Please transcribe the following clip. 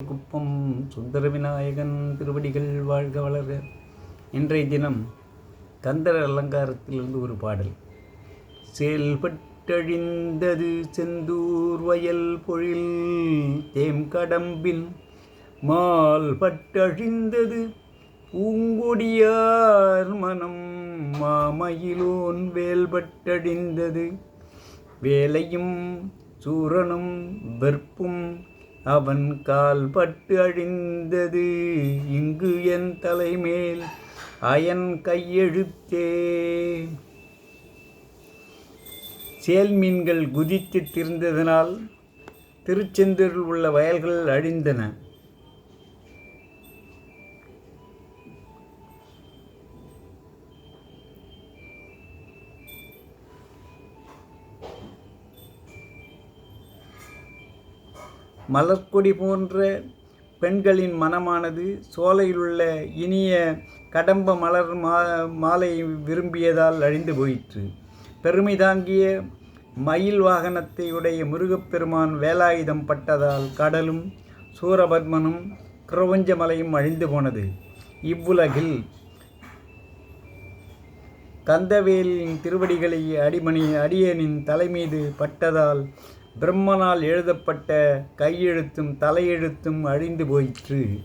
குப்பம் சுந்தர விநாயகன் திருவடிகள் வாழ்க வளர. இன்றைய தினம் கந்தர அலங்காரத்திலிருந்து ஒரு பாடல். செயல்பட்டழிந்தது செந்தூர் வயல் பொழில் தேம் கடம்பின் மால் பட்டழிந்தது பூங்கொடியார் மனம் மாமயிலோன் வேல்பட்டழிந்தது வேலையும் சூரனும் வெற்பும் அவன் கால் பட்டு அழிந்தது. இங்கு என் தலைமேல் அயன் கையெழுத்தே. சேல் மீன்கள் குதித்து திரிந்ததனால் திருச்செந்தூரில் உள்ள வயல்கள் அழிந்தன. மலர்க்கொடி போன்ற பெண்களின் மனமானது சோலையிலுள்ள இனிய கடம்ப மலர் மா மாலை விரும்பியதால் அழிந்து போயிற்று. பெருமை தாங்கிய மயில் வாகனத்தை உடைய முருகப்பெருமான் வேலாயுதம் பட்டதால் கடலும் சூரபத்மனும் கிரவஞ்ச மலையும் அழிந்து போனது. இவ்வுலகில் கந்தவேலின் திருவடிகளை அடிமணி அடியனின் தலைமீது பட்டதால் பிரம்மனால் எழுதப்பட்ட கையெழுத்தும் தலையெழுத்தும் அழிந்து போயிற்று.